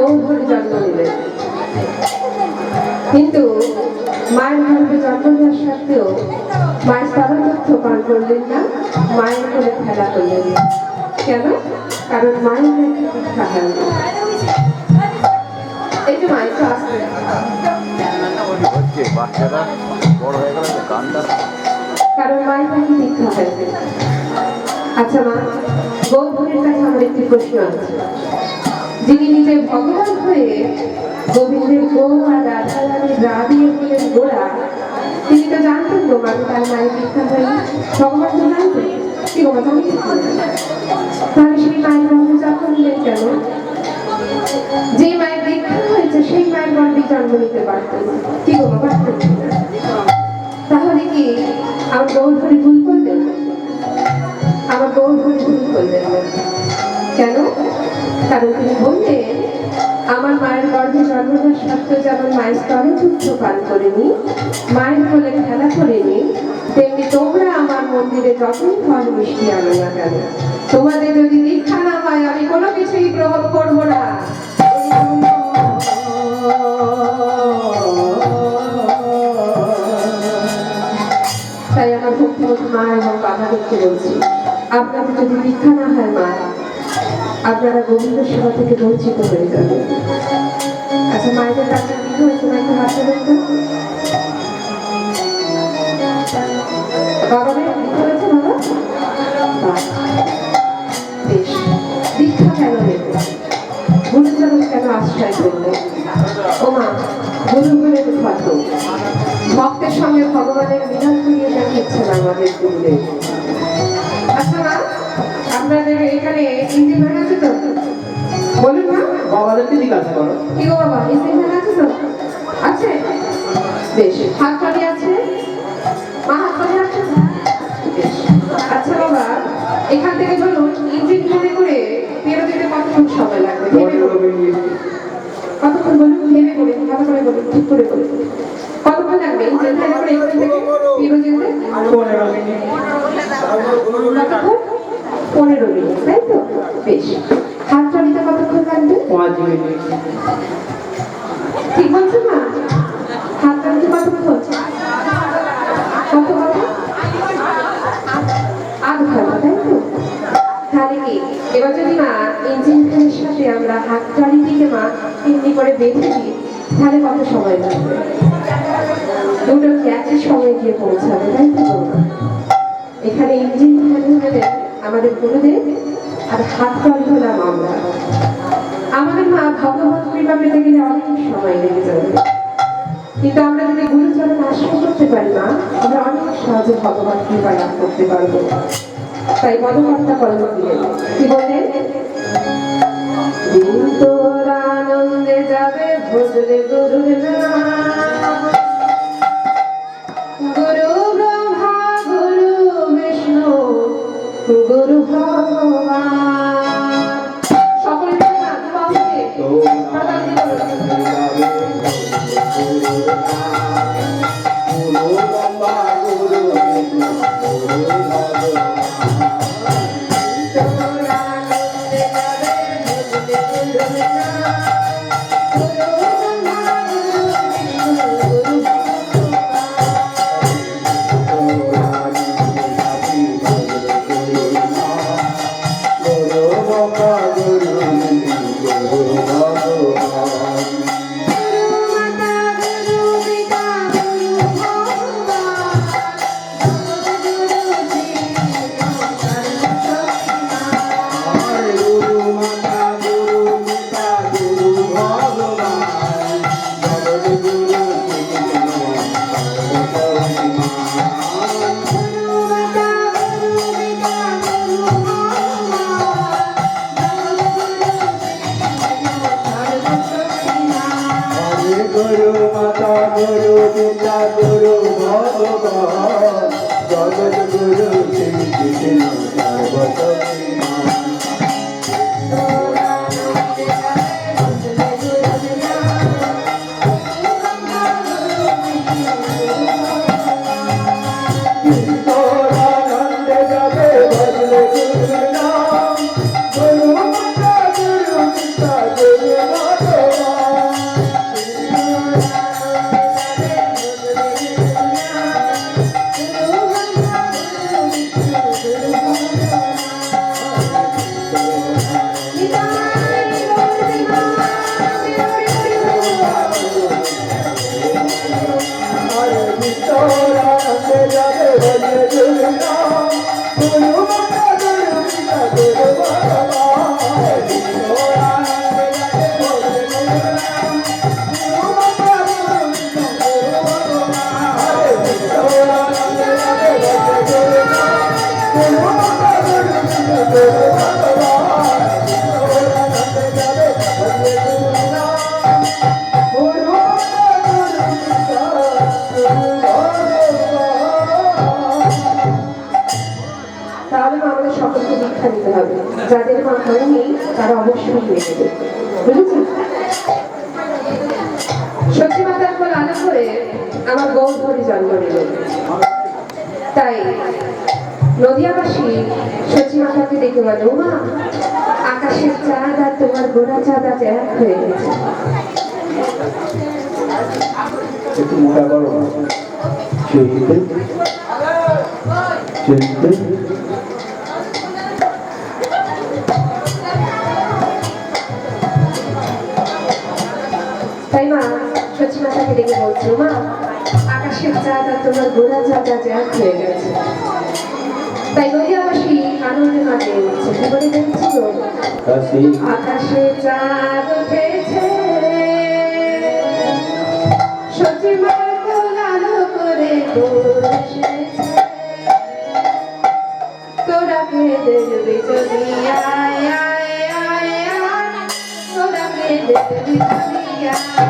গৌধরে জন্ম নিলেন কিন্তু মায়ের গর্ভে জন্ম নেওয়ার সত্ত্বেও মায়ের স্তরতথ্য পান করলেন না, মায়ের কোলে খেলা করলেন না। কেন? কারণ মায়ের নাকি দীক্ষা হয়নি। এই যে মায়ের তো আসবে হয়ে কারণ মায়ের নাকি দীক্ষা হয়নি। আচ্ছা মা গৌধরের কাছে আমার একটি প্রশ্ন আছে। যিনি নিজে ভগবান হয়ে গোবিন্দের গো আর রাধা রানীর রা দিয়ে বলেন গোড়া, তিনি তো জানতেন গো মানে তার মায়ের দীক্ষা হয়নি ভগবান তো জানতেন কি গো জানি তাহলে সেই মায়ের গর্ভে জন্ম নিলেন কেন? যে মায়ের দীক্ষা হয়েছে, সেই মায়ের গর্ভে জন্ম নিতে পারতেন কি গো পারতেন তাহলে কি আমার গৌর গৌধরে ভুল করলেন? আমার গৌর গৌধরে ভুল করলেন। কেন? কারণ তিনি বললেন আমার মায়ের গর্ভে জন্মদার সত্ত্বেও যেমন মায়ের স্তরে যুদ্ধ পান করেনি, মায়ের কোলে খেলা করেনি, তেমনি তোমরা আমার মন্দিরে যতই ফল মিষ্টি আনো না কেন, তোমাদের যদি দীক্ষা না হয়, আমি কোনো কিছুই গ্রহণ করব না। তাই আমার ভক্তিমতী মা এবং বাবাদেরকে বলছি, আপনাদের যদি দীক্ষা না হয় মা আপনারা গোবিন্দ সেবা থেকে বঞ্চিত হয়ে যাবেন। আচ্ছা মায়েদের কাছে কি হয়েছে? মাইকে হাতে হয়েছে? দীক্ষা কেন কেন ও মা ভক্তের সঙ্গে ভগবানের মিলন করিয়ে দেখিয়েছেন আমাদের গুরুদেব। আপনাদের এখানে ইঞ্জিন ভ্যান আছে তো? বলুন মা বাবাদেরকে জিজ্ঞাসা করো কি গো বাবা ইঞ্জিন ভ্যান আছে তো? আছে? বেশ। হাত পানি আছে? মা হাত পানি আছে আচ্ছা বাবা। এখান থেকে বলুন ইঞ্জিন ভ্যানে করে পেরো দিতে কতক্ষণ সময় লাগবে? কতক্ষণ বলুন? ভেবে বলুন ভালো করে বলুন ঠিক করে বলুন। কতক্ষণ লাগবে? ইঞ্জিন ভ্যানে করে এখান থেকে? পেরো যেতে? পনেরো মিনিট তাই তো? বেশ। হাত চালিতে কতক্ষণ লাগবে? পাঁচ মিনিট। ঠিক বলছো না হাত চালিতে কতক্ষণ? কত কথা? আধ ঘণ্টা তাই তো? তাহলে কি? এবার যদি মা ইঞ্জিন ফ্যানের সাথে আমরা হাত চালি দিকে মা এমনি করে বেঁধে দিই তাহলে কত সময় লাগবে? দুটো কি একই সময় গিয়ে পৌঁছাবে তাই তো? এখানে ইঞ্জিন হলেন আমাদের গুরুদেব আর হাত জল হলাম আমরা আমাদের মা ভগবত কৃপা পেতে গেলে অনেক সময় লেগে যাবে। কিন্তু আমরা যদি গুরুচরণ আশ্রয় করতে পারি না আমরা অনেক সহজে ভগবান কৃপা লাভ করতে পারব। তাই পদকর্তা কলম দিলেন কি বললেন? দিন তোর আনন্দে যাবে ভজলে গুরুর নাম গুরু Pode ser que eu não te. হবে যাদের মা হয়নি তারা অবশ্যই হয়ে যাবে। বুঝেছেন? সত্যি মাতার কোল আলো করে আমার গৌর ধরে জন্ম নিল। তাই নদিয়াবাসী সচি মাতাকে দেখে বলে মা আকাশের চাঁদ আর তোমার গোড়া চাঁদ আজ হয়ে গেছে। মোটা করো চলতে চলতে তোমার গোড়া আজ এক হয়ে গেছে। তাই নদিয়াবাসী আনন্দে মাঠে উঠছে। কি বলে দেখছিল আকাশে চাঁদ উঠেছে। আলো করে তোরা কে দেখবি যদি আয় আয় আয় আয়। তোরা কে যদি আয়।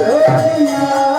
Yeah.